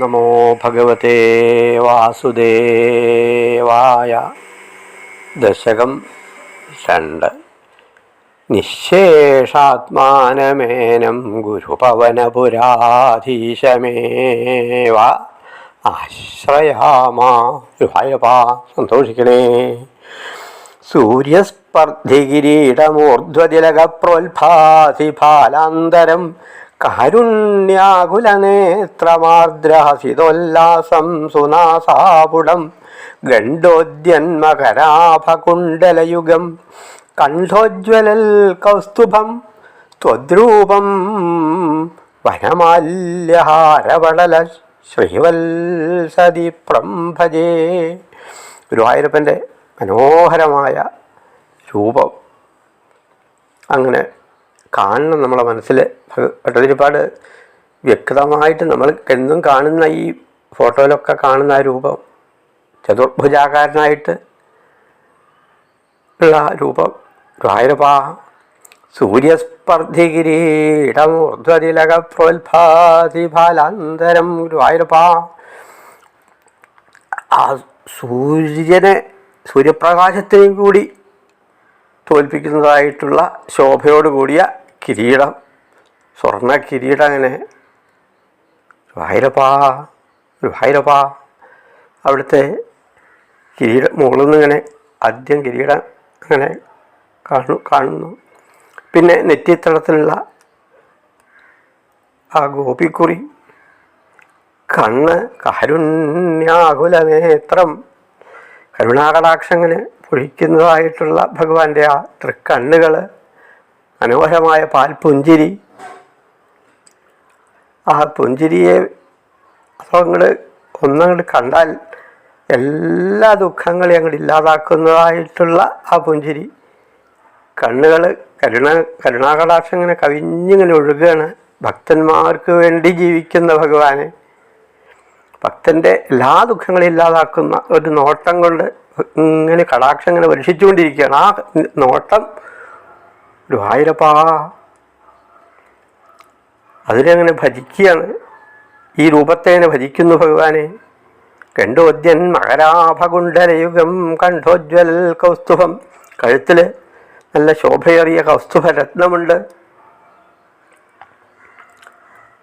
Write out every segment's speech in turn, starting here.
നമോ ഭഗവതേ വാസുദേവായ. ദശകം രണ്ട്. നിശേഷാത്മാനമേനം ഗുരുപവനപുരാധീശമേവ ആശ്രയാമാ. ഗുരുവായൂരപ്പാ സന്തോഷിക്കണേ. സൂര്യസ്പർദ്ധികിരീടമൂർധ്വതിലകപ്രോത്ഭാസി ഫാലാന്തരം കാരുണ്യാകുലനേത്രമാർദ്രഹസിതോല്ലാസം സുനാസാപുടം ഗണ്ഡോദ്യന്മകരാഭകുണ്ടലയുഗം കണ്ഠോജ്വലൽ കൗസ്തുഭം ത്വദ്രൂപം വനമാല്യഹാരവളല ശ്രീവത്സതി പ്രംഭജേ. ഗുരുവായൂരപ്പന്റെ മനോഹരമായ രൂപം. അങ്ങനെ കാണണം നമ്മളെ മനസ്സിൽ. ഭട്ടതിരിപ്പാട് വ്യക്തമായിട്ട് നമ്മൾ എന്നും കാണുന്ന ഈ ഫോട്ടോയിലൊക്കെ കാണുന്ന ആ രൂപം ചതുർഭുജാകാരനായിട്ട് ഉള്ള രൂപം ഗുരുവായൂരപ്പാ സൂര്യസ്പർദ്ധികിരീടമൂർധ്വതിലക പ്രോത്ഭാതി ഫാലാന്തരം ഗുരുവായൂരപ്പാ ആ സൂര്യനെ സൂര്യപ്രകാശത്തെയും കൂടി തോൽപ്പിക്കുന്നതായിട്ടുള്ള ശോഭയോട് കൂടിയ കിരീടം സ്വർണ കിരീടം അങ്ങനെ ഭൈരപ്പാ ഭൈരപ്പാ അവിടുത്തെ കിരീടം മുകളിൽ നിന്നിങ്ങനെ ആദ്യം കിരീടം അങ്ങനെ കാണു കാണുന്നു. പിന്നെ നെറ്റിത്തളത്തിലുള്ള ആ ഗോപിക്കുറി കണ്ണ് കാരുണ്യാകുല നേത്രം കരുണാകടാക്ഷങ്ങനെ പൊഴിക്കുന്നതായിട്ടുള്ള ഭഗവാന്റെ ആ തൃക്കണ്ണുകൾ മനോഹരമായ പാൽ പുഞ്ചിരി. ആ പുഞ്ചിരിയെ അസുഖങ്ങൾ ഒന്നങ്ങോട്ട് കണ്ടാൽ എല്ലാ ദുഃഖങ്ങളെയും അങ്ങോട്ട് ഇല്ലാതാക്കുന്നതായിട്ടുള്ള ആ പുഞ്ചിരി. കണ്ണുകൾ കരുണ കരുണാകടാക്ഷം ഇങ്ങനെ കവിഞ്ഞിങ്ങനെ ഒഴുകുകയാണ് ഭക്തന്മാർക്ക് വേണ്ടി ജീവിക്കുന്ന ഭഗവാന്. ഭക്തന്റെ എല്ലാ ദുഃഖങ്ങളും ഇല്ലാതാക്കുന്ന ഒരു നോട്ടം കൊണ്ട് ഇങ്ങനെ കടാക്ഷം ഇങ്ങനെ വർഷിച്ചുകൊണ്ടിരിക്കുകയാണ്. ആ നോട്ടം ഒരു ആയിരപ്പാ. അതിനങ്ങനെ ഭജിക്കുകയാണ്? ഈ രൂപത്തേനെ ഭജിക്കുന്നു ഭഗവാനെ. കണ്ടോദ്യൻ മകരാഭകുണ്ടലയുഗം കണ്ഠോജ്വൽ കൗസ്തുഭം. കഴുത്തിൽ നല്ല ശോഭയേറിയ കൗസ്തുഭ രത്നമുണ്ട്.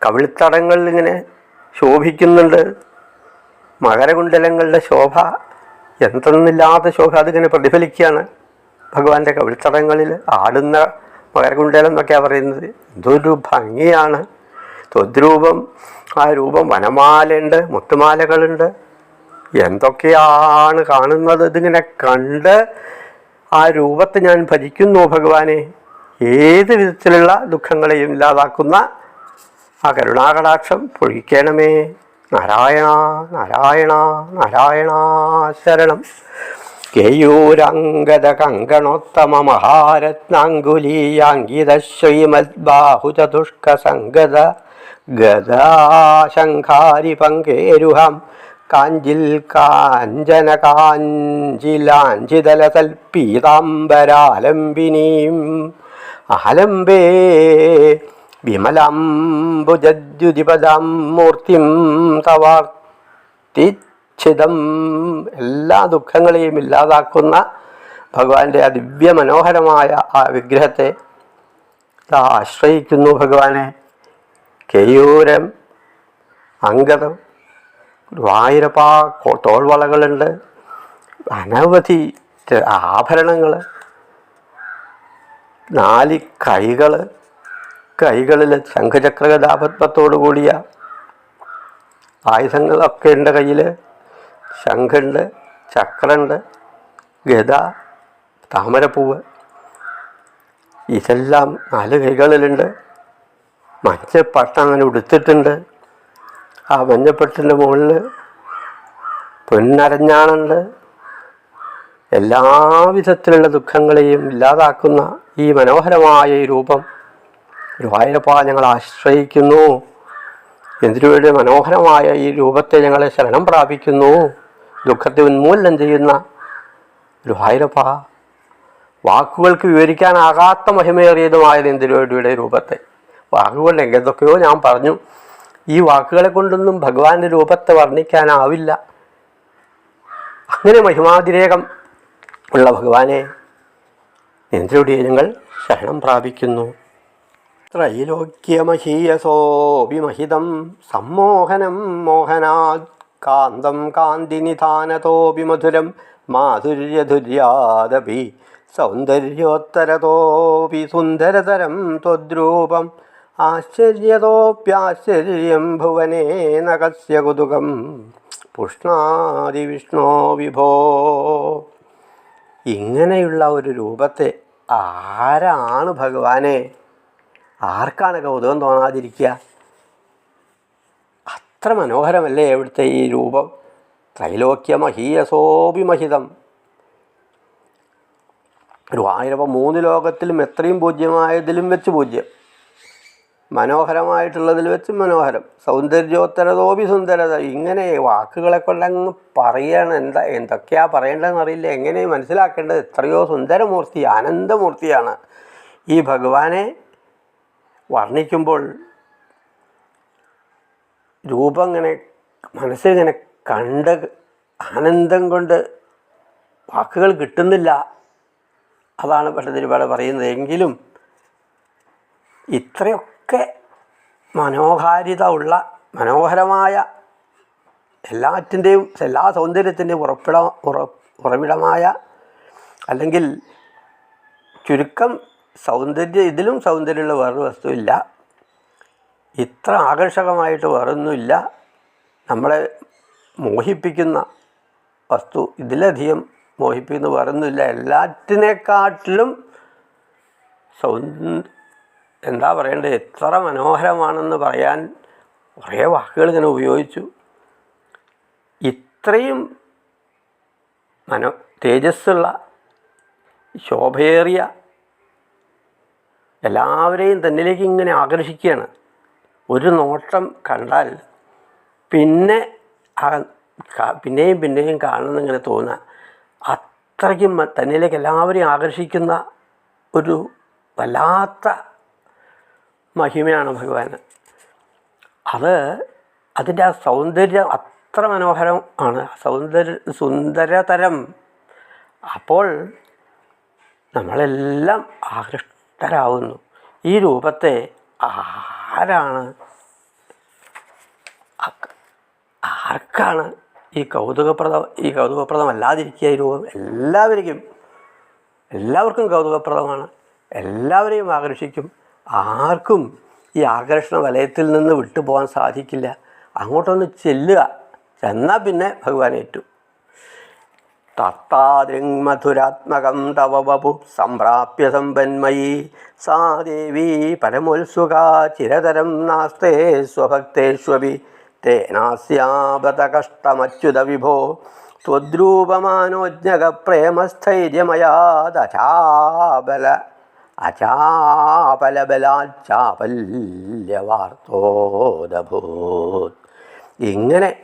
കവിളിത്തടങ്ങളിൽ ഇങ്ങനെ ശോഭിക്കുന്നുണ്ട്. മകരകുണ്ടലങ്ങളുടെ ശോഭ എന്തെന്നില്ലാത്ത ശോഭ അതിങ്ങനെ പ്രതിഫലിക്കുകയാണ്. ഭഗവാന്റെ കവിൾത്തടങ്ങളിൽ ആടുന്ന മകരകുണ്ടലം എന്നൊക്കെയാണ് പറയുന്നത്. എന്തൊരു ഭംഗിയാണ്. ത്വദ്രൂപം ആ രൂപം വനമാലയുണ്ട് മുത്തുമാലകളുണ്ട്. എന്തൊക്കെയാണ് കാണുന്നത്? ഇതിങ്ങനെ കണ്ട് ആ രൂപത്തെ ഞാൻ ഭജിക്കുന്നു ഭഗവാനെ. ഏത് വിധത്തിലുള്ള ദുഃഖങ്ങളെയും ഇല്ലാതാക്കുന്ന ആ കരുണാകടാക്ഷം പൊഴിക്കണമേ. നാരായണ നാരായണ നാരായണ ശരണം കേയൂരംഗത കങ്കണോത്തമ മഹാരത്നാങ്കുലീയാങ്കിത ശ്രീമദ്ബാഹുചതുഷ്ക സംഗത ഗദാശങ്കാരി പങ്കേരുഹം കാഞ്ചിൽ കാഞ്ചന കാഞ്ചിലാഞ്ചിതല തൽപീതാംബരാലംബിനീം ആലംബേ വിമലംബുജദ്യുതിപദം മൂർത്തിം തവാർത്തിച്ഛിതം എല്ലാ ദുഃഖങ്ങളെയും ഇല്ലാതാക്കുന്ന ഭഗവാന്റെ ആ ദിവ്യ മനോഹരമായ ആ വിഗ്രഹത്തെ ആശ്രയിക്കുന്നു ഭഗവാനെ. കേയൂരം അങ്കതം ഗുരുവായൂരപ്പാ തോൾവളകളുണ്ട് അനവധി ആഭരണങ്ങൾ നാല് കൈകൾ കൈകളിൽ ശംഖചക്രഗതാപത്മത്തോടു കൂടിയ ആയുധങ്ങളൊക്കെ ഉണ്ട് കയ്യിൽ ശംഖുണ്ട് ചക്രമുണ്ട് ഗത താമരപ്പൂവ്. ഇതെല്ലാം നാല് കൈകളിലുണ്ട്. മഞ്ഞപ്പട്ട അങ്ങനെ ഉടുത്തിട്ടുണ്ട്. ആ മഞ്ഞപ്പട്ടിന്റെ മുകളിൽ പൊന്നരഞ്ഞാണുണ്ട്. എല്ലാവിധത്തിലുള്ള ദുഃഖങ്ങളെയും ഇല്ലാതാക്കുന്ന ഈ മനോഹരമായ രൂപം ഗുരുവായൂരപ്പ ഞങ്ങൾ ആശ്രയിക്കുന്നു. എന്തിനുവേണ്ടി മനോഹരമായ ഈ രൂപത്തെ ഞങ്ങളെ ശരണം പ്രാപിക്കുന്നു. ദുഃഖത്തെ ഉന്മൂലനം ചെയ്യുന്ന ഗുരുവായൂരപ്പ വാക്കുകൾക്ക് വിവരിക്കാനാകാത്ത മഹിമേറിയതുമായ എന്തിനുവേണ്ടിയുടെ രൂപത്തെ. വാക്കുകൾ എന്തൊക്കെയോ ഞാൻ പറഞ്ഞു. ഈ വാക്കുകളെ കൊണ്ടൊന്നും ഭഗവാന്റെ രൂപത്തെ വർണിക്കാനാവില്ല. അങ്ങനെ മഹിമാതിരേകം ഉള്ള ഭഗവാനെ നിന്റെ ഞങ്ങൾ ശരണം പ്രാപിക്കുന്നു. ത്രൈലോക്യമഹീയസോപിമഹിതം സമ്മോഹനം മോഹനാത് കാന്തം കാന്തിനിധാനതോപി മധുരം മാധുര്യധുര്യാദപി സൗന്ദര്യോത്തരതോപി സുന്ദരതരം ത്വദ്രൂപം ആശ്ചര്യതോപ്യാശ്ചര്യം ഭുവനേ നഗസ്യ കുതുകം പുഷ്ണാദിവിഷ്ണോ വിഭോ. ഇങ്ങനെയുള്ള ഒരു രൂപത്തെ ആരാണ് ഭഗവാനെ ആർക്കാണ് കൗതുകം തോന്നാതിരിക്കുക? അത്ര മനോഹരമല്ലേ ഇവിടുത്തെ ഈ രൂപം? ത്രൈലോക്യമഹീയസോഭിമഹിതം ആയിരം മൂന്ന് ലോകത്തിലും എത്രയും പൂജ്യമായതിലും വെച്ച് പൂജ്യം. മനോഹരമായിട്ടുള്ളതിൽ വെച്ച് മനോഹരം. സൗന്ദര്യോത്തരതോപി സുന്ദരത. ഇങ്ങനെ വാക്കുകളെ കൊണ്ടങ്ങ് പറയാണ്. എന്താ എന്തൊക്കെയാ പറയേണ്ടതെന്ന് അറിയില്ല. എങ്ങനെ മനസ്സിലാക്കേണ്ടത്? എത്രയോ സുന്ദരമൂർത്തി ആനന്ദമൂർത്തിയാണ്. ഈ ഭഗവാനെ വർണിക്കുമ്പോൾ രൂപം ഇങ്ങനെ മനസ്സിലിങ്ങനെ കണ്ട് ആനന്ദം കൊണ്ട് വാക്കുകൾ കിട്ടുന്നില്ല. അതാണ് ഭട്ടതിരിപാട് പറയുന്നത്. എങ്കിലും ഇത്രയൊക്കെ മനോഹാരിത ഉള്ള മനോഹരമായ എല്ലാറ്റിന്റെയും എല്ലാ സൗന്ദര്യത്തിന്റെയും ഉറപ്പിട ഉറ ഉറവിടമായ അല്ലെങ്കിൽ ചുരുക്കം സൗന്ദര്യം ഇതിലും സൗന്ദര്യമുള്ള വേറൊരു വസ്തുവില്ല. ഇത്ര ആകർഷകമായിട്ട് വേറൊന്നുമില്ല. നമ്മളെ മോഹിപ്പിക്കുന്ന വസ്തു ഇതിലധികം മോഹിപ്പിക്കുന്ന വേറൊന്നുമില്ല. എല്ലാറ്റിനെക്കാട്ടിലും സൗ എന്താ പറയേണ്ടത്? എത്ര മനോഹരമാണെന്ന് പറയാൻ കുറേ വാക്കുകൾ ഇങ്ങനെ ഉപയോഗിച്ചു. ഇത്രയും മനോ തേജസ്സുള്ള ശോഭയേറിയ എല്ലാവരെയും തന്നിലേക്ക് ഇങ്ങനെ ആകർഷിക്കുകയാണ്. ഒരു നോട്ടം കണ്ടാൽ പിന്നെ പിന്നെയും പിന്നെയും കാണണം ഇങ്ങനെ തോന്നുക അത്രയ്ക്കും തന്നിലേക്ക് എല്ലാവരെയും ആകർഷിക്കുന്ന ഒരു വല്ലാത്ത മഹിമയാണ് ഭഗവാൻ അത് അതിന്റെ ആ സൗന്ദര്യം അത്ര മനോഹരം ആണ്. സൗന്ദര്യ സുന്ദരതരം. അപ്പോൾ നമ്മളെല്ലാം ആകൃഷ്ടരാകുന്നു ഈ രൂപത്തെ ആരാണ്? ആർക്കാണ് ഈ കൗതുകപ്രദം ഈ കൗതുകപ്രദമല്ലാതിരിക്കുക ഈ രൂപം? എല്ലാവർക്കും എല്ലാവർക്കും കൗതുകപ്രദമാണ്. എല്ലാവരെയും ആകർഷിക്കും. ആർക്കും ഈ ആകർഷണ വലയത്തിൽ നിന്ന് വിട്ടുപോകാൻ സാധിക്കില്ല. അങ്ങോട്ടൊന്ന് ചെല്ലുക. ചെന്നാൽ പിന്നെ ഭഗവാൻ ഏറ്റു. തത്താദൃങ്മധുരാത്മകം തവ വപു. സംപ്രാപ്യ സമ്പന്മയീ. സാ ദേവീ പരമോത്സുക. ചിരതരം നാസ്തേ സ്വഭക്തേഷ്വപി തേനാസ്യാപത കഷ്ടമച്യുത വിഭോ. ത്വദ്രൂപമാനോജ്ഞക പ്രേമസ്ഥൈര്യമയാദചാബല അചാപലബലാച്ചാപല്യവാർത്തോദഭൂത് ഇങ്ങനെ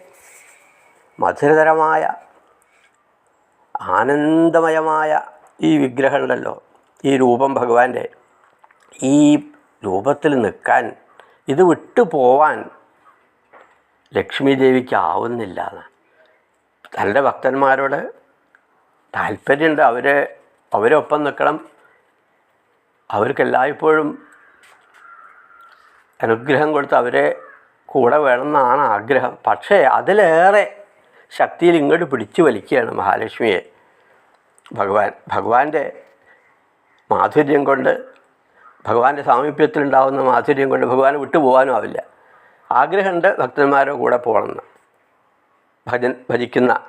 മധുരതരമായ ആനന്ദമയമായ ഈ വിഗ്രഹങ്ങളല്ലോ ഈ രൂപം ഭഗവാന്റെ. ഈ രൂപത്തിൽ നിൽക്കാൻ ഇത് വിട്ടു പോവാൻ ലക്ഷ്മി ദേവിക്ക് ആവുന്നില്ല തന്റെ ഭക്തന്മാരോട് താല്പര്യമുണ്ട്. അവരെ അവരൊപ്പം നിൽക്കണം. അവർക്കെല്ലായ്പ്പോഴും അനുഗ്രഹം കൊടുത്ത് അവരെ കൂടെ വേണമെന്നാണ് ആഗ്രഹം. പക്ഷേ അതിലേറെ ശക്തിയിൽ ഇങ്ങോട്ട് പിടിച്ചു വലിക്കുകയാണ് മഹാലക്ഷ്മിയെ. ഭഗവാൻ ഭഗവാന്റെ മാധുര്യം കൊണ്ട് ഭഗവാന്റെ സാമീപ്യത്തിലുണ്ടാകുന്ന മാധുര്യം കൊണ്ട് ഭഗവാനെ വിട്ടു പോകാനും ആവില്ല. ആഗ്രഹമുണ്ട് ഭക്തന്മാരുടെ കൂടെ പോകണമെന്ന്. ഭജൻ ഭജിക്കുന്ന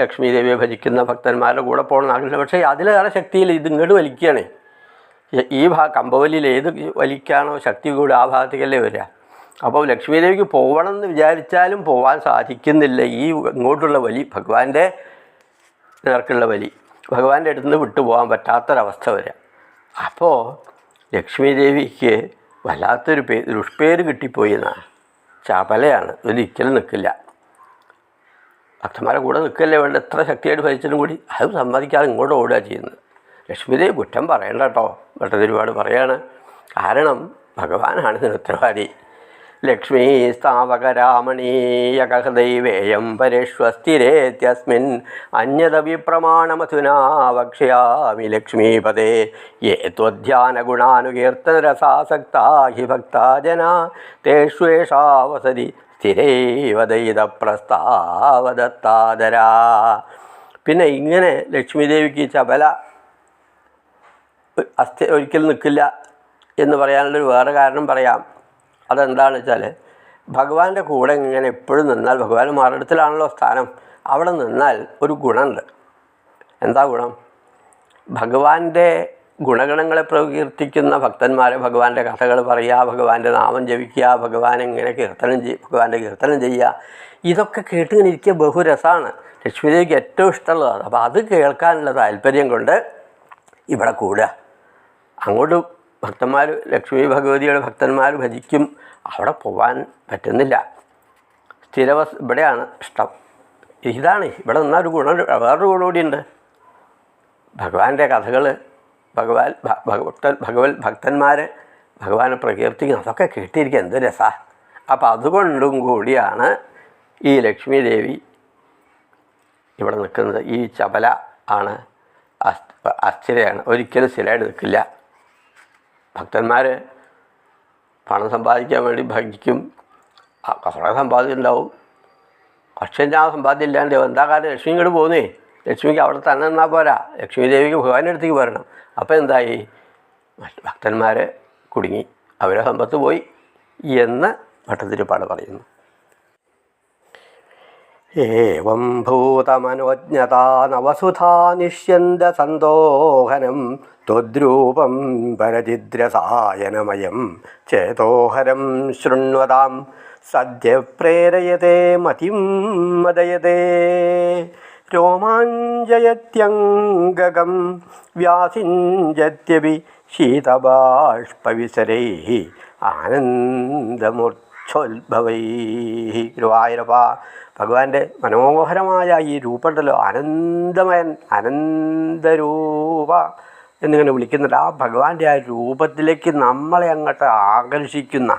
ലക്ഷ്മി ദേവിയെ ഭജിക്കുന്ന ഭക്തന്മാരുടെ കൂടെ പോകണമെന്ന് ആഗ്രഹം പക്ഷേ അതിലേറെ ശക്തിയിൽ ഇത് ഇങ്ങോട്ട് വലിക്കുകയാണ്. ഈ ഭാ കമ്പവലിയിൽ ഏത് വലിക്കാണോ ശക്തി കൂടി ആ ഭാഗത്തേക്കല്ലേ വരിക. അപ്പോൾ ലക്ഷ്മിദേവിക്ക് പോകണം എന്ന് വിചാരിച്ചാലും പോകാൻ സാധിക്കുന്നില്ല. ഈ ഇങ്ങോട്ടുള്ള വലി ഭഗവാന്റെ നേർക്കുള്ള വലി ഭഗവാന്റെ അടുത്ത് നിന്ന് വിട്ടുപോകാൻ പറ്റാത്തൊരവസ്ഥ വരെ. അപ്പോൾ ലക്ഷ്മി ദേവിക്ക് വല്ലാത്തൊരു പേ ദുഷ്പേര് കിട്ടിപ്പോയി എന്നാണ് ചാപലയാണ് ഒരിക്കലും നിൽക്കില്ല ഭക്തന്മാരെ കൂടെ നിൽക്കല്ലേ വേണ്ട എത്ര ശക്തിയായിട്ട് ഭരിച്ചിട്ടും കൂടി അത് സമ്മതിക്കാതെ ഇങ്ങോട്ട് ഓടുക ചെയ്യുന്നത്. ലക്ഷ്മിദേവി കുറ്റം പറയണ്ട കേട്ടോ. ഭട്ടതിരുപാട് പറയാണ്. കാരണം ഭഗവാനാണ് ഇതിന് ഉത്തരവാദി. ലക്ഷ്മീ സ്ഥാവകരാമണീയകഹൃദൈവേയം അന്യതവി അന്യതവിപ്രമാണമധുനാ വക്ഷ്യാമി ലക്ഷ്മീപദേ യേ ത്വധ്യാനഗുണാനുകീർത്തനരസാസക്താ ഹി ഭക്താ ജനാ തേഷ്വേഷാ വസതി സ്ഥിരൈവദയിത പ്രസ്താവദത്താദരാ പിന്നെ ഇങ്ങനെ ലക്ഷ്മീദേവിക്ക് ചപല അസ്ഥി ഒരിക്കലും നിൽക്കില്ല എന്ന് പറയാനുള്ളൊരു വേറെ കാരണം പറയാം. അതെന്താണെന്ന് വെച്ചാൽ ഭഗവാന്റെ കൂടെ ഇങ്ങനെ എപ്പോഴും നിന്നാൽ ഭഗവാൻ മാറിടത്തിലാണല്ലോ സ്ഥാനം. അവിടെ നിന്നാൽ ഒരു ഗുണമുണ്ട്. എന്താ ഗുണം? ഭഗവാന്റെ ഗുണഗണങ്ങളെ പ്രകീർത്തിക്കുന്ന ഭക്തന്മാരെ ഭഗവാന്റെ കഥകൾ പറയുക ഭഗവാന്റെ നാമം ജപിക്കുക ഭഗവാൻ ഇങ്ങനെ കീർത്തനം ചെയ്യുക ഭഗവാന്റെ കീർത്തനം ചെയ്യുക. ഇതൊക്കെ കേട്ടിങ്ങനെ ഇരിക്കുക ബഹുരസമാണ്. ലക്ഷ്മിദേവിക്ക് ഏറ്റവും ഇഷ്ടമുള്ളതാണ്. അപ്പോൾ അത് കേൾക്കാനുള്ള താല്പര്യം കൊണ്ട് ഇവിടെ കൂടുക. അങ്ങോട്ട് ഭക്തന്മാർ ലക്ഷ്മി ഭഗവതിയുടെ ഭക്തന്മാർ ഭജിക്കും. അവിടെ പോകാൻ പറ്റുന്നില്ല. സ്ഥിരവസ് ഇവിടെയാണ് ഇഷ്ടം. ഇതാണ് ഇവിടെ നിന്നാൽ ഒരു ഗുണം വേറൊരു ഗുണം ഭഗവാന്റെ കഥകൾ ഭഗവാൻ ഭ- ഭക്തൻ ഭഗവത് ഭക്തന്മാർ ഭഗവാനെ പ്രകീർത്തിക്കുന്നു. അതൊക്കെ കേട്ടിരിക്കുക എന്ത് രസ. അപ്പം അതുകൊണ്ടും കൂടിയാണ് ഈ ലക്ഷ്മി ദേവി ഇവിടെ നിൽക്കുന്നത്. ഈ ചപല ആണ് അസ്ഥ- അസ്ഥിരയാണ്. ഒരിക്കലും സ്ഥിരമായിട്ട് നിൽക്കില്ല. ഭക്തന്മാർ പണം സമ്പാദിക്കാൻ വേണ്ടി ഭജിക്കും. കുറെ കുറേ സമ്പാദ്യം ഉണ്ടാവും പക്ഷേ ഞാൻ സമ്പാദ്യം ഇല്ലാണ്ട് എന്താ കാലം ലക്ഷ്മി ഇങ്ങോട്ട് പോകുന്നേ ലക്ഷ്മിക്ക് അവിടെ തന്നെ നിന്നാൽ പോരാ. ലക്ഷ്മി ദേവിക്ക് ഭഗവാന്റെ അടുത്തേക്ക് വരണം. അപ്പോൾ എന്തായി? ഭക്തന്മാർ കുടുങ്ങി. അവരെ സമ്പത്ത് പോയി എന്ന് ഭട്ടതിരിപ്പാട് പറയുന്നു. ഏവം ഭൂതമനോജ്ഞതാ നവസുധാ നിഷ്യന്ത സന്തോഹനം ത്വദ്രൂപം പരചിദ്രസായനമയം ചേതോഹരം ശൃണ്വതാം. സദ്യ പ്രേരയത്തെ മതിം മദയതേ. രോമാഞ്ചയത്യംഗകം വ്യാസിഞ്ചത്യപി ശീതബാഷ്പവിസരൈ ആനന്ദമൂർച്ഛോത്ഭവൈ. ഗുരുവായൂരപ്പ ഭഗവാന്റെ മനോഹരമായ ഈ രൂപമുണ്ടല്ലോ. അനന്തമയൻ അനന്തരൂപ എന്നിങ്ങനെ വിളിക്കുന്നുണ്ട്. ആ ഭഗവാന്റെ ആ രൂപത്തിലേക്ക് നമ്മളെ അങ്ങോട്ട് ആകർഷിക്കുന്ന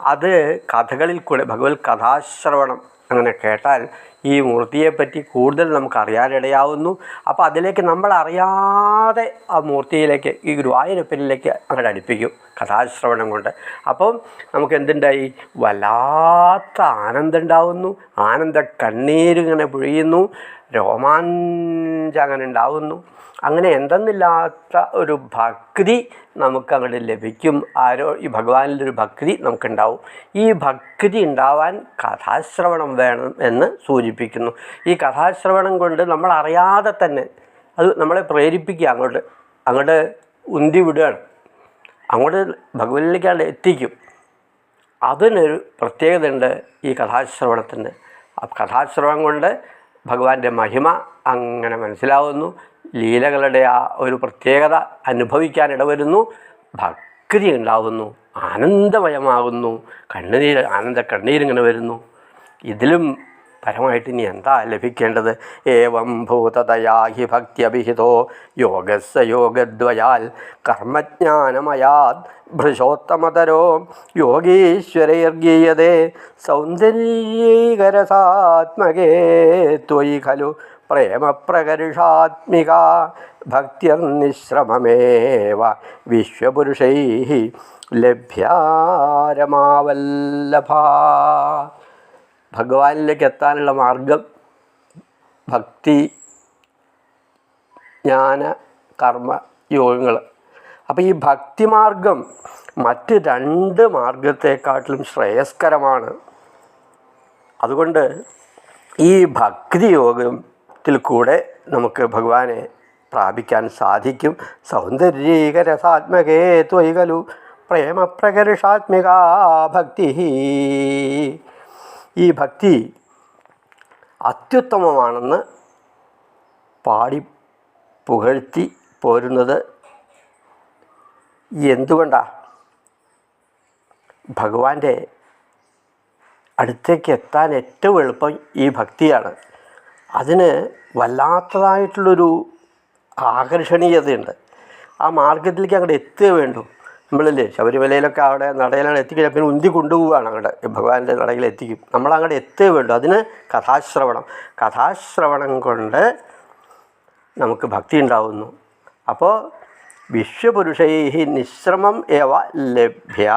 അത് കഥകളിൽ കൂടെ ഭഗവത് കഥാശ്രവണം അങ്ങനെ കേട്ടാൽ ഈ മൂർത്തിയെപ്പറ്റി കൂടുതൽ നമുക്ക് അറിയാനിടയാവുന്നു അപ്പോൾ അതിലേക്ക് നമ്മൾ അറിയാതെ ആ മൂർത്തിയിലേക്ക് ഈ ഗുരുവായൂരപ്പനിലേക്ക് അങ്ങോട്ട് അടുപ്പിക്കും കഥാശ്രവണം കൊണ്ട്. അപ്പം നമുക്ക് എന്തുണ്ടായി? വല്ലാത്ത ആനന്ദം ഉണ്ടാവുന്നു ആനന്ദ കണ്ണീരിങ്ങനെ പൊഴിയുന്നു. രോമാഞ്ചം അങ്ങനെ ഉണ്ടാവുന്നു. അങ്ങനെ എന്തെന്നില്ലാത്ത ഒരു ഭക്തി നമുക്ക് അങ്ങോട്ട് ലഭിക്കും. ആരോ ഈ ഭഗവാനിലൊരു ഭക്തി നമുക്കുണ്ടാവും. ഈ ഭക്തി ഉണ്ടാവാൻ കഥാശ്രവണം വേണം എന്ന് സൂചിപ്പിക്കുന്നു. ഈ കഥാശ്രവണം കൊണ്ട് നമ്മൾ അറിയാതെ തന്നെ അത് നമ്മളെ പ്രേരിപ്പിക്കുക അങ്ങോട്ട് അങ്ങോട്ട് ഉന്തി വിടുകയാണ്. അങ്ങോട്ട് ഭഗവാനിലേക്കാണ്ട് എത്തിക്കും. അതിനൊരു പ്രത്യേകതയുണ്ട് ഈ കഥാശ്രവണത്തിന്. കഥാശ്രവണം കൊണ്ട് ഭഗവാന്റെ മഹിമ അങ്ങനെ മനസ്സിലാവുന്നു. ലീലകളുടെ ആ ഒരു പ്രത്യേകത അനുഭവിക്കാൻ ഇടവരുന്നു. ഭക്തി ഉണ്ടാകുന്നു ആനന്ദമയമാകുന്നു. കണ്ണുനീര് ആനന്ദ കണ്ണീരിങ്ങനെ വരുന്നു. ഇതിലും പരമായിട്ട് ഇനി എന്താ ലഭിക്കേണ്ടത്? ഏവം ഭൂതതയാ ഹി ഭക്തിയഭിഹിതോ യോഗസ്സ യോഗദ്വയാൽ കർമ്മജ്ഞാനമയാത് ഭൃശോത്തമതരോ യോഗീശ്വരൈർഗീയതേ സൗന്ദര്യീകരസാത്മകേ ത്വയി ഖലു പ്രേമപ്രകരുഷാത്മിക ഭക്തിർനിശ്രമമേവ വിശ്വപുരുഷൈ ലഭ്യാരമാവല്ലഭ. ഭഗവാനിലേക്ക് എത്താനുള്ള മാർഗം ഭക്തി ജ്ഞാന കർമ്മ യോഗങ്ങൾ അപ്പോൾ ഈ ഭക്തിമാർഗം മറ്റ് രണ്ട് മാർഗത്തെക്കാട്ടിലും ശ്രേയസ്കരമാണ്. അതുകൊണ്ട് ഈ ഭക്തി യോഗത്തിൽ കൂടെ നമുക്ക് ഭഗവാനെ പ്രാപിക്കാൻ സാധിക്കും. സൗന്ദര്യീകരസാത്മകേ ത്വൈകലു പ്രേമപ്രകരുഷാത്മിക ഭക്തി ഈ ഭക്തി അത്യുത്തമമാണെന്ന് പാടി പുകഴ്ത്തി പോരുന്നത് എന്തുകൊണ്ടാണ് ഭഗവാന്റെ അടുത്തേക്ക് എത്താൻ ഏറ്റവും എളുപ്പം ഈ ഭക്തിയാണ്. അതിന് വല്ലാത്തതായിട്ടുള്ളൊരു ആകർഷണീയതയുണ്ട്. ആ മാർഗത്തിലേക്ക് അങ്ങോട്ട് എത്തുക വേണ്ടു. നമ്മളില്ലേ ശബരിമലയിലൊക്കെ അവിടെ നടയിലാണ് എത്തിക്കഴിഞ്ഞാൽ പിന്നെ ഉന്തി കൊണ്ടുപോവുകയാണ് അങ്ങോട്ട് ഭഗവാന്റെ നടയിൽ എത്തിക്കും. നമ്മൾ അങ്ങോട്ട് എത്തേ വേണ്ടു. അതിന് കഥാശ്രവണം. കഥാശ്രവണം കൊണ്ട് നമുക്ക് ഭക്തി ഉണ്ടാവുന്നു. അപ്പോൾ വിശ്വപുരുഷൈ നിശ്രമം ഏവ ലഭ്യ.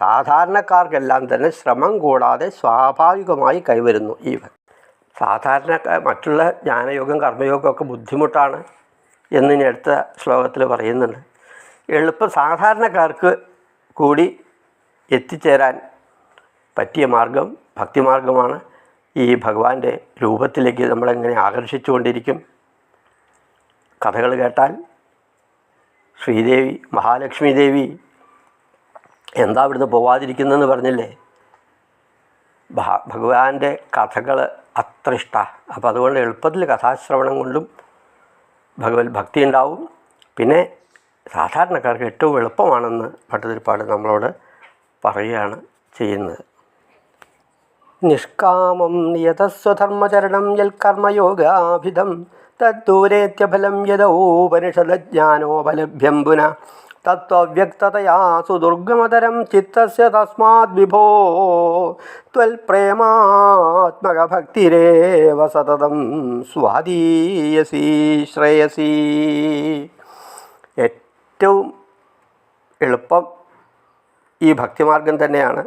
സാധാരണക്കാർക്കെല്ലാം തന്നെ ശ്രമം കൂടാതെ സ്വാഭാവികമായി കൈവരുന്നു ഈ സാധാരണ മറ്റുള്ള ജ്ഞാനയോഗം കർമ്മയോഗം ഒക്കെ ബുദ്ധിമുട്ടാണ് എന്ന് ഇനി അടുത്ത ശ്ലോകത്തിൽ പറയുന്നുണ്ട്. എളുപ്പം സാധാരണക്കാർക്ക് കൂടി എത്തിച്ചേരാൻ പറ്റിയ മാർഗം ഭക്തിമാർഗമാണ്. ഈ ഭഗവാന്റെ രൂപത്തിലേക്ക് നമ്മളെങ്ങനെ ആകർഷിച്ചുകൊണ്ടിരിക്കും? കഥകൾ കേട്ടാൽ ശ്രീദേവി മഹാലക്ഷ്മി ദേവി എന്താ ഇവിടുന്ന് പോവാതിരിക്കുന്നതെന്ന് പറഞ്ഞില്ലേ? ഭഗവാന്റെ കഥകൾ അത്ര ഇഷ്ടമാണ് അപ്പോൾ അതുകൊണ്ട് എളുപ്പത്തിൽ കഥാശ്രവണം കൊണ്ടും ഭഗവത് ഭക്തി ഉണ്ടാവും പിന്നെ സാധാരണക്കാർക്ക് ഏറ്റവും എളുപ്പമാണെന്ന് ഭട്ടതിരിപ്പാട് നമ്മളോട് പറയുകയാണ് ചെയ്യുന്നത്. നിഷ്കാമം നിയതസ്വധർമ്മചരണം യൽ കർമ്മയോഗാഭിധം. തദ്ദൂരേത്യഫലം യഥോപനിഷദജ്ഞാനോപലഭ്യം പുന. തത്വവ്യക്തതയാ സുദുർഗമതരം ചിത്തസ്യ തസ്മാത് വിഭോ. ത്വൽപ്രേമാത്മകഭക്തിരേവ സതതം സ്വാധീയസി ശ്രേയസി. ഏറ്റവും എളുപ്പം ഈ ഭക്തിമാർഗം തന്നെയാണ്.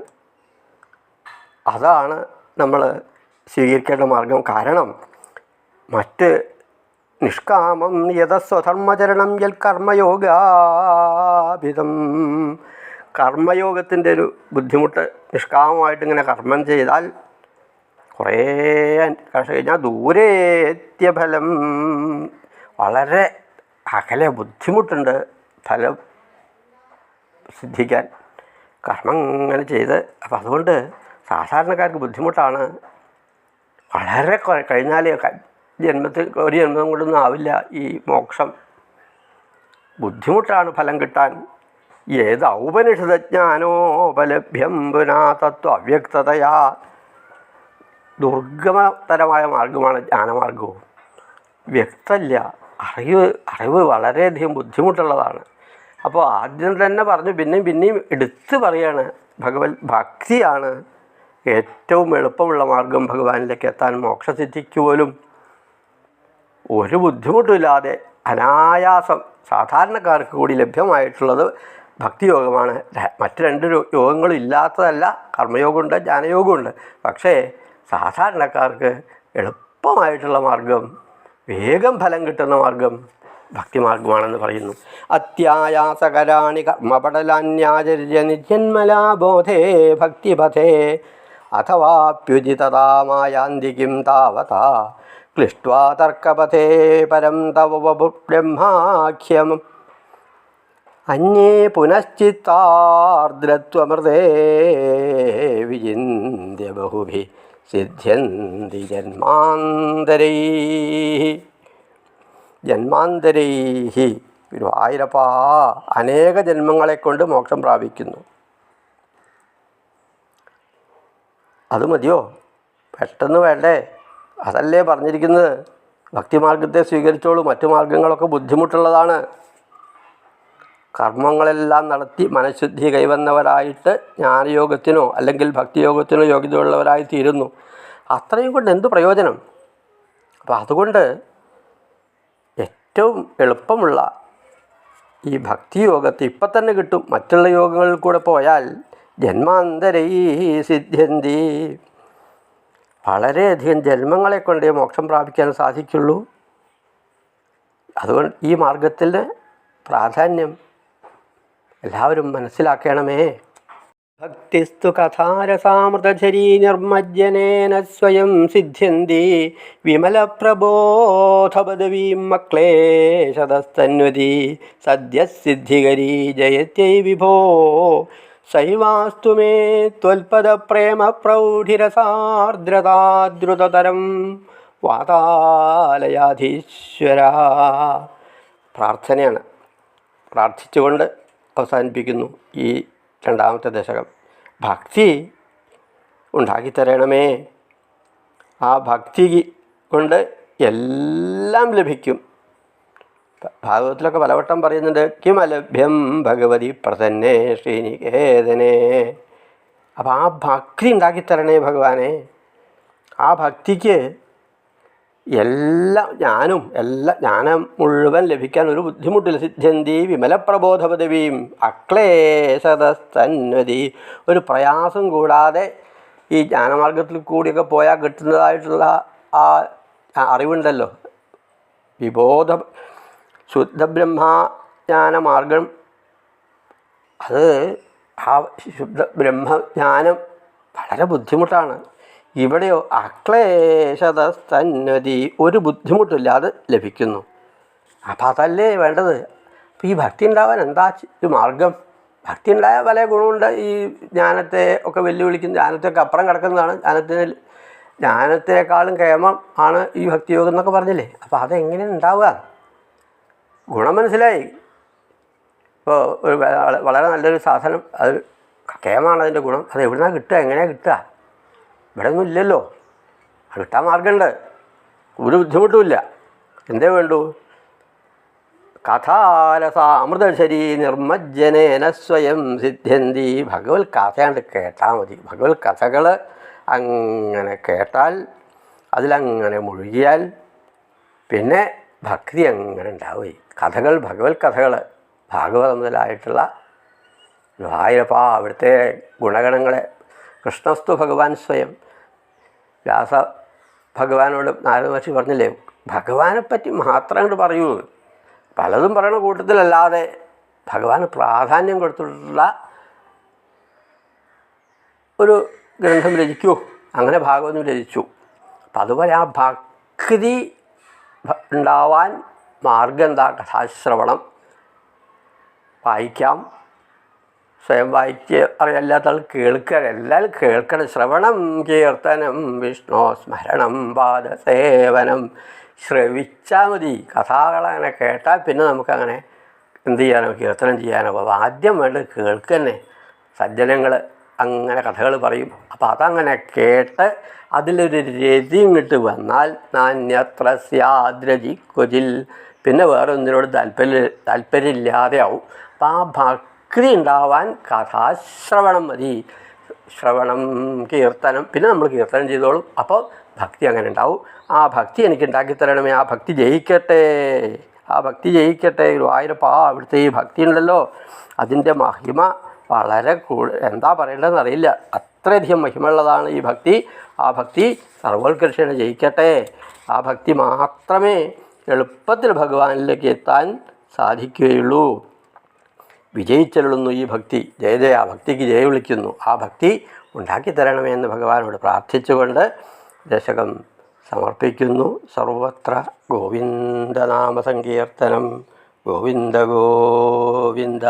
അതാണ് നമ്മൾ സ്വീകരിക്കേണ്ട മാർഗം. കാരണം മറ്റ് നിഷ്കാമം യഥസ്വധർമ്മചരണം യൽ കർമ്മയോഗാഭിതം. കർമ്മയോഗത്തിന്റെ ഒരു ബുദ്ധിമുട്ട് നിഷ്കാമമായിട്ട് ഇങ്ങനെ കർമ്മം ചെയ്താൽ കുറേ കഷ കഴിഞ്ഞാൽ ദൂരേത്യഫലം വളരെ അകലെ ബുദ്ധിമുട്ടുണ്ട്. ഫലം സിദ്ധിക്കാൻ കർമ്മം ഇങ്ങനെ ചെയ്ത് അപ്പം അതുകൊണ്ട് സാധാരണക്കാർക്ക് ബുദ്ധിമുട്ടാണ്. വളരെ കുറെ കഴിഞ്ഞാൽ ജന്മത്തിൽ ഒരു ജന്മം കൊണ്ടൊന്നും ആവില്ല. ഈ മോക്ഷം. ബുദ്ധിമുട്ടാണ് ഫലം കിട്ടാൻ. ഏത് ഔപനിഷതജ്ഞാനോപലഭ്യം പുനാ തത്വ അവ്യക്തതയാ. ദുർഗമതരമായ മാർഗമാണ് ജ്ഞാനമാർഗവും. വ്യക്തമല്ല അറിവ് അറിവ് വളരെയധികം ബുദ്ധിമുട്ടുള്ളതാണ്. അപ്പോൾ ആദ്യം തന്നെ പറഞ്ഞു പിന്നെയും പിന്നെയും എടുത്ത് പറയാണ്. ഭഗവത് ഭക്തിയാണ് ഏറ്റവും എളുപ്പമുള്ള മാർഗം ഭഗവാനിലേക്ക് എത്താൻ. മോക്ഷസിദ്ധിക്ക് പോലും ഒരു ബുദ്ധിമുട്ടുമില്ലാതെ അനായാസം സാധാരണക്കാർക്ക് കൂടി ലഭ്യമായിട്ടുള്ളത് ഭക്തിയോഗമാണ്. മറ്റു രണ്ട് യോഗങ്ങളും ഇല്ലാത്തതല്ല. കർമ്മയോഗമുണ്ട് ജ്ഞാനയോഗമുണ്ട്. പക്ഷേ സാധാരണക്കാർക്ക് എളുപ്പമായിട്ടുള്ള മാർഗം വേഗം ഫലം കിട്ടുന്ന മാർഗം ഭക്തിമാർഗമാണെന്ന് പറയുന്നു. അത്യായാസകരാണി കർമ്മപടലാന്യാചര്യ നിജന്മലാബോധേ ഭക്തിപഥേ. അഥവാപ്യുചിതതാമായാന്തി കിം താവതാ. ക്ലിഷ്ട്വാ തർക്കപഥേ പരം തവ ബ്രഹ്മാഖ്യം. അന്യേ പുനശ്ചിത്താർദ്രത്വമൃതേ വിചിന്യ ബഹുഭി സിദ്ധ്യന്തി ജന്മാന്തരൈ. ജന്മാന്തരൈ ഗുരുവായൂരപ്പാ അനേക ജന്മങ്ങളെ കൊണ്ട് മോക്ഷം പ്രാപിക്കുന്നു. അത് മതിയോ? പെട്ടെന്ന് വേണ്ടേ? അതല്ലേ പറഞ്ഞിരിക്കുന്നത്? ഭക്തിമാർഗത്തെ സ്വീകരിച്ചോളൂ. മറ്റു മാർഗങ്ങളൊക്കെ ബുദ്ധിമുട്ടുള്ളതാണ്. കർമ്മങ്ങളെല്ലാം നടത്തി മനഃശുദ്ധി കൈവന്നവരായിട്ട് ജ്ഞാനയോഗത്തിനോ അല്ലെങ്കിൽ ഭക്തിയോഗത്തിനോ യോഗ്യതയുള്ളവരായി തീരുന്നു. അത്രയും കൊണ്ട് എന്ത് പ്രയോജനം? അപ്പോൾ അതുകൊണ്ട് ഏറ്റവും എളുപ്പമുള്ള ഈ ഭക്തിയോഗത്തെ ഇപ്പം തന്നെ കിട്ടും. മറ്റുള്ള യോഗങ്ങളിൽ കൂടെ പോയാൽ ജന്മാന്തരൈ സിദ്ധ്യന്തി. വളരെയധികം ജന്മങ്ങളെ കൊണ്ടേ മോക്ഷം പ്രാപിക്കാൻ സാധിക്കുള്ളൂ. അതുകൊണ്ട് ഈ മാർഗത്തിന്റെ പ്രാധാന്യം എല്ലാവരും മനസ്സിലാക്കണമേ. ഭക്തിസ്തു കഥാരസാമൃതചരീ നിർമ്മജ്ജനേന സ്വയം സിദ്ധ്യന്തി വിമലപ്രബോധപദവീം മക്ലേശതസ്തന്വതി സദ്യസിദ്ധികരീ ജയത്യൈ വിഭോ സൈവാസ്തു മേ ത്വൽപദപ്രേമ പ്രൗഢിരസാർദ്രതാദ്രുതതരം വാതാലയാധീശ്വര. പ്രാർത്ഥനയാണ്. പ്രാർത്ഥിച്ചുകൊണ്ട് അവസാനിപ്പിക്കുന്നു ഈ രണ്ടാമത്തെ ദശകം. ഭക്തി ഉണ്ടാക്കിത്തരണമേ. ആ ഭക്തി കൊണ്ട് എല്ലാം ലഭിക്കും. ഭാഗവതത്തിലൊക്കെ പലവട്ടം പറയുന്നുണ്ട് കിമലഭ്യം ഭഗവതി പ്രസന്നെ ശ്രീനികേതനെ. അപ്പോൾ ആ ഭക്തി ഉണ്ടാക്കിത്തരണേ ഭഗവാനെ. ആ ഭക്തിക്ക് എല്ലാ ജ്ഞാനും എല്ലാ ജ്ഞാനം മുഴുവൻ ലഭിക്കാൻ ഒരു ബുദ്ധിമുട്ടില്ല. സിദ്ധ്യന്തി വിമലപ്രബോധപദവിയും അക്ലേശതസ്തന്വതി. ഒരു പ്രയാസം കൂടാതെ ഈ ജ്ഞാനമാർഗത്തിൽ കൂടിയൊക്കെ പോയാൽ കിട്ടുന്നതായിട്ടുള്ള ആ അറിവുണ്ടല്ലോ. വിബോധ ശുദ്ധ ബ്രഹ്മജ്ഞാനമാർഗം അത് ആ ശുദ്ധ ബ്രഹ്മജ്ഞാനം വളരെ ബുദ്ധിമുട്ടാണ്. ഇവിടെയോ അക്ലേശതസ്തന്നതി ഒരു ബുദ്ധിമുട്ടില്ലാതെ ലഭിക്കുന്നു. അപ്പോൾ അതല്ലേ വേണ്ടത്? അപ്പോൾ ഈ ഭക്തി ഉണ്ടാവാൻ എന്താ ഒരു മാർഗം? ഭക്തി ഉണ്ടായാൽ പല ഗുണമുണ്ട്. ഈ ജ്ഞാനത്തെ ഒക്കെ വെല്ലുവിളിക്കുന്ന ജ്ഞാനത്തെയൊക്കെ അപ്പുറം കിടക്കുന്നതാണ്. ജ്ഞാനത്തിന് ജ്ഞാനത്തിനേക്കാളും കേമം ആണ് ഈ ഭക്തിയോഗം എന്നൊക്കെ പറഞ്ഞില്ലേ? അപ്പോൾ അതെങ്ങനെ ഉണ്ടാവുക? ഗുണം മനസ്സിലായി. ഇപ്പോൾ ഒരു വളരെ നല്ലൊരു സാധനം. അത് കേമാണ് അതിന്റെ ഗുണം. അത് എവിടുന്നാണ് കിട്ടുക? എങ്ങനെയാണ് കിട്ടുക? ഇവിടെ ഒന്നും ഇല്ലല്ലോ കിട്ടാൻ മാർഗമുണ്ട് ഒരു ബുദ്ധിമുട്ടുമില്ല. എന്തേ വേണ്ടു? കഥാരസ അമൃതശരീ നിർമ്മജ്ജനേന സ്വയം സിദ്ധ്യന്തി. ഭഗവത് കഥയാണ്ട് കേട്ടാൽ മതി. ഭഗവത് കഥകൾ അങ്ങനെ കേട്ടാൽ അതിലങ്ങനെ മുഴുകിയാൽ പിന്നെ ഭക്തി അങ്ങനെ ഉണ്ടാവുകയും കഥകൾ ഭഗവത് കഥകൾ ഭാഗവതം മുതലായിട്ടുള്ള ഗുരുവായൂരപ്പാ അവിടുത്തെ ഗുണഗണങ്ങളെ കൃഷ്ണസ്തു ഭഗവാൻ സ്വയം വ്യാസ ഭഗവാനോട് നാരദ മഹർഷി പറഞ്ഞില്ലേ ഭഗവാനെ പറ്റി മാത്രം അങ്ങോട്ട് പറയൂ. പലതും പറയണ കൂട്ടത്തിലല്ലാതെ ഭഗവാന് പ്രാധാന്യം കൊടുത്തിട്ടുള്ള ഒരു ഗ്രന്ഥം രചിക്കൂ. അങ്ങനെ ഭാഗവതം രചിച്ചു. അപ്പം അതുപോലെ ആ ഭക്തി ഉണ്ടാവാൻ മാർഗം എന്താ? കഥാശ്രവണം. വായിക്കാം. സ്വയം വായിച്ച് അറിയാത്ത ആൾ കേൾക്കുക എല്ലാവരും കേൾക്കണം. ശ്രവണം കീർത്തനം വിഷ്ണു സ്മരണം പാദസേവനം. ശ്രവിച്ചാൽ മതി. കഥാകളങ്ങനെ കേട്ടാൽ പിന്നെ നമുക്കങ്ങനെ എന്ത് ചെയ്യാനോ കീർത്തനം ചെയ്യാനോ അപ്പോൾ ആദ്യം വേണ്ടത് കേൾക്കുക തന്നെ. സജ്ജനങ്ങൾ അങ്ങനെ കഥകൾ പറയും. അപ്പോൾ അതങ്ങനെ കേട്ട് അതിലൊരു രതി ഇങ്ങോട്ട് വന്നാൽ നാന്യത്ര സ്യാദ്രജി കൊതിൽ പിന്നെ വേറെ ഒന്നിനോട് താല്പര്യ താല്പര്യമില്ലാതെ ആവും ആ ആ ഭക്തി ഉണ്ടാവാൻ കഥാശ്രവണം മതി. ശ്രവണം കീർത്തനം പിന്നെ നമ്മൾ കീർത്തനം ചെയ്തോളും. അപ്പോൾ ഭക്തി അങ്ങനെ ഉണ്ടാവും. ആ ഭക്തി എനിക്ക് ഉണ്ടാക്കി തരണമേ. ആ ഭക്തി ജയിക്കട്ടെ. ആ ഭക്തി ജയിക്കട്ടെ. ഗുരുവായൂരപ്പാ അവിടുത്തെ ഈ ഭക്തി ഉണ്ടല്ലോ. അതിന്റെ മഹിമ വളരെ കൂടു എന്താ പറയേണ്ടതെന്ന് അറിയില്ല. അത്രയധികം മഹിമയുള്ളതാണ് ഈ ഭക്തി. ആ ഭക്തി സർവോത്കർഷണ ജയിക്കട്ടെ. ആ ഭക്തി മാത്രമേ എളുപ്പത്തിൽ ഭഗവാനിലേക്ക് എത്താൻ സാധിക്കുകയുള്ളൂ. വിജയിച്ചരുളുന്നു ഈ ഭക്തി. ജയജയ ജയ ആ ഭക്തിക്ക് ജയ വിളിക്കുന്നു. ആ ഭക്തി ഉണ്ടാക്കി തരണമേ എന്ന് ഭഗവാനോട് പ്രാർത്ഥിച്ചുകൊണ്ട് ദശകം സമർപ്പിക്കുന്നു. സർവത്ര ഗോവിന്ദനാമ സങ്കീർത്തനം. ഗോവിന്ദ ഗോവിന്ദ.